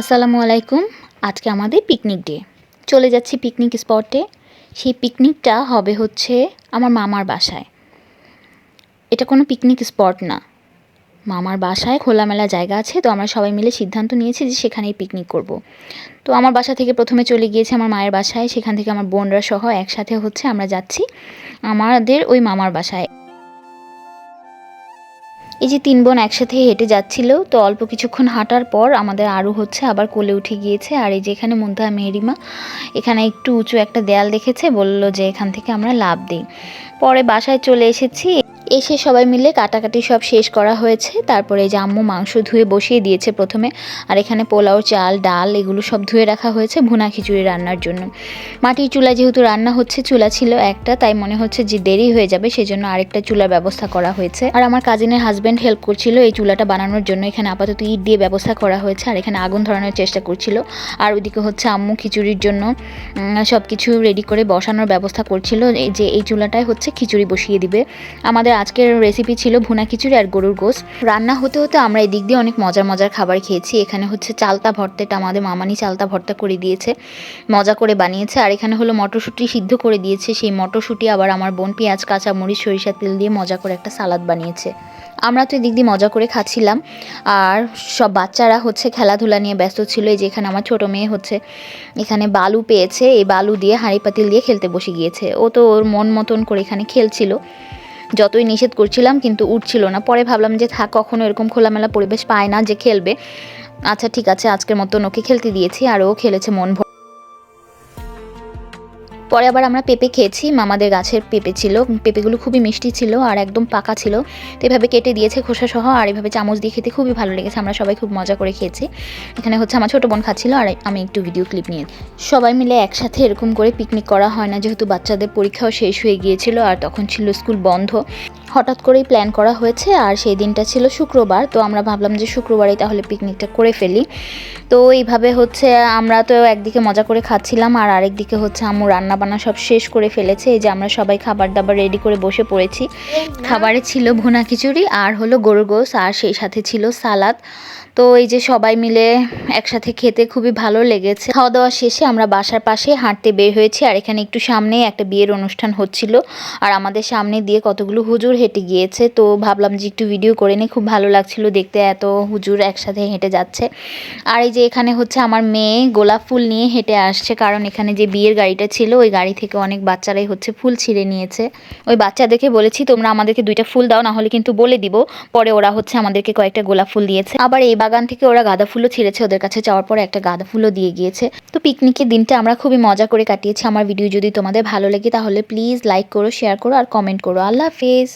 আসসালামু আলাইকুম। আজকে আমাদের পিকনিক ডে চলে যাচ্ছি পিকনিক স্পটে সেই পিকনিকটা হবে হচ্ছে আমার মামার বাসায়। এটা কোনো পিকনিক স্পট না। মামার বাসায় খোলামেলা জায়গা আছে, তো আমরা সবাই মিলে সিদ্ধান্ত নিয়েছি যে সেখানেই পিকনিক করব। তো আমার বাসা থেকে প্রথমে চলে গিয়েছে আমার মায়ের বাসায়। সেখান থেকে আমার বোনরা সহ একসাথে হচ্ছে আমরা যাচ্ছি আমাদের ওই মামার বাসায়। এই যে তিন বোন একসাথে হেঁটে যাচ্ছিল, তো অল্প কিছুক্ষণ হাঁটার পর আমাদের আরও হচ্ছে আবার কোলে উঠে গিয়েছে। আর এই যে এখানে মুন্তাহা মেহরিমা, এখানে একটু উঁচু একটা দেয়াল দেখেছে, বলল যে এখান থেকে আমরা লাভ দিই। পরে বাসায় চলে এসেছি। এসে সবাই মিলে কাটাকাটি সব শেষ করা হয়েছে। তারপরে আম্মু মাংস ধুয়ে বসিয়ে দিয়েছে প্রথমে। আর এখানে পোলাও, চাল, ডাল এগুলো সব ধুয়ে রাখা হয়েছে ভুনা খিচুড়ি রান্নার জন্য। মাটির চুলা যেহেতু রান্না হচ্ছে, চুলা ছিল একটা, তাই মনে হচ্ছে যে দেরি হয়ে যাবে, সেজন্য আরেকটা চুলার ব্যবস্থা করা হয়েছে। আর আমার কাজিনের হাজব্যান্ড হেল্প করছিল এই চুলাটা বানানোর জন্য। এখানে আপাতত ইট দিয়ে ব্যবস্থা করা হয়েছে, আর এখানে আগুন ধরানোর চেষ্টা করছিল। আর ওইদিকে হচ্ছে আম্মু খিচুড়ির জন্য সব কিছু রেডি করে বসানোর ব্যবস্থা করছিল। যে এই চুলাটায় হচ্ছে খিচুড়ি বসিয়ে দিবে। আমাদের আজকের রেসিপি ছিল ভুনা খিচুড়ি আর গরুর গোস রান্না হতে হতে আমরা এই দিক দিয়ে অনেক মজার মজার খাবার খেয়েছি। এখানে হচ্ছে চালতা ভর্তাটা আমাদের মামানি চালতা ভর্তা করে দিয়েছে। মজা করে বানিয়েছে। আর এখানে হলো মটরশুঁটি সিদ্ধ করে দিয়েছে। সেই মটরশুঁটি আবার আমার বোন পেঁয়াজ, কাঁচা মরিচ, সরিষা তেল দিয়ে মজা করে একটা সালাদ বানিয়েছে। আমরা তো এদিক দিয়ে মজা করে খাচ্ছিলাম। আর সব বাচ্চারা হচ্ছে খেলাধুলা নিয়ে ব্যস্ত ছিল। এই যে এখানে আমার ছোটো মেয়ে হচ্ছে এখানে বালু পেয়েছে। এই বালু দিয়ে হাঁড়ি পাতিল দিয়ে খেলতে বসে গিয়েছে। ও তো ওর মন মতন করে এখানে খেলছিল। যতই নিষেধ করছিলাম, কিন্তু উঠছিল না। পরে ভাবলাম যে, থাক, কখনো এরকম খোলামেলা পরিবেশ পায় না যে খেলবে। আচ্ছা ঠিক আছে, আজকের মতন ওকে খেলতে দিয়েছি, আর ও খেলেছে মন পরে আবার আমরা পেঁপে খেয়েছি, মামাদের গাছের পেঁপে ছিল, পেঁপেগুলো খুবই মিষ্টি ছিল আর একদম পাকা ছিল। তো এভাবে কেটে দিয়েছে খোসা সহ আর এভাবে চামচ দিয়ে খেতে খুবই ভালো লেগেছে, আমরা সবাই খুব মজা করে খেয়েছি। এখানে হচ্ছে আমার ছোটো বোন খাচ্ছিল আর আমি একটু ভিডিও ক্লিপ নিয়ে। সবাই মিলে একসাথে এরকম করে পিকনিক করা হয় না, যেহেতু বাচ্চাদের পরীক্ষাও শেষ হয়ে গিয়েছিল আর তখন ছিল স্কুল বন্ধ। হঠাৎ করেই প্ল্যান করা হয়েছে আর সেই দিনটা ছিল শুক্রবার তো আমরা ভাবলাম যে শুক্রবারেই তাহলে পিকনিকটা করে ফেলি। তো এইভাবে হচ্ছে আমরা তো একদিকে মজা করে খাচ্ছিলাম আর আরেকদিকে হচ্ছে আম্মু রান্না বান্না সব শেষ করে ফেলেছে। এই যে আমরা সবাই খাবার দাবার রেডি করে বসে পড়েছি। খাবারে ছিল ভুনা খিচুড়ি আর হলো গরুর গোস আর সেই সাথে ছিল সালাদ। তো এই যে সবাই মিলে একসাথে খেতে খুবই ভালো লেগেছে। খাওয়া দাওয়া শেষে আমরা বাসার পাশে হাঁটতে বের হয়েছি আর এখানে একটু সামনে একটা বিয়ের অনুষ্ঠান হচ্ছিল। আর আমাদের সামনে দিয়ে কতগুলো হুজুর হেঁটে গিয়েছে। তো ভাবলাম যে একটু ভিডিও করে নিই। খুব ভালো লাগছিল দেখতে এত হুজুর একসাথে হেঁটে যাচ্ছে। আর এই যে এখানে হচ্ছে আমার মেয়ে গোলাপ ফুল নিয়ে হেঁটে আসছে। কারণ এখানে যে বিয়ের গাড়িটা ছিল, ওই গাড়ি থেকে অনেক বাচ্চারাই হচ্ছে ফুল ছিঁড়ে নিয়েছে। ওই বাচ্চাদেরকে বলেছি, তোমরা আমাদেরকে দুইটা ফুল দাও না হলে কিন্তু বলে দিব। পরে ওরা হচ্ছে আমাদেরকে কয়েকটা গোলাপ ফুল দিয়েছে। আবার এই বাগান থেকে ওরা গাঁদা ফুলও ছেড়েছে, ওদের কাছে যাওয়ার পরে একটা গাঁদা ফুলও দিয়ে গিয়েছে। তো পিকনিকের দিনটা আমরা খুবই মজা করে কাটিয়েছি। আমার ভিডিও যদি তোমাদের ভালো লাগে, তাহলে প্লিজ লাইক করো শেয়ার করো আর কমেন্ট করো। আল্লাহ হাফেজ!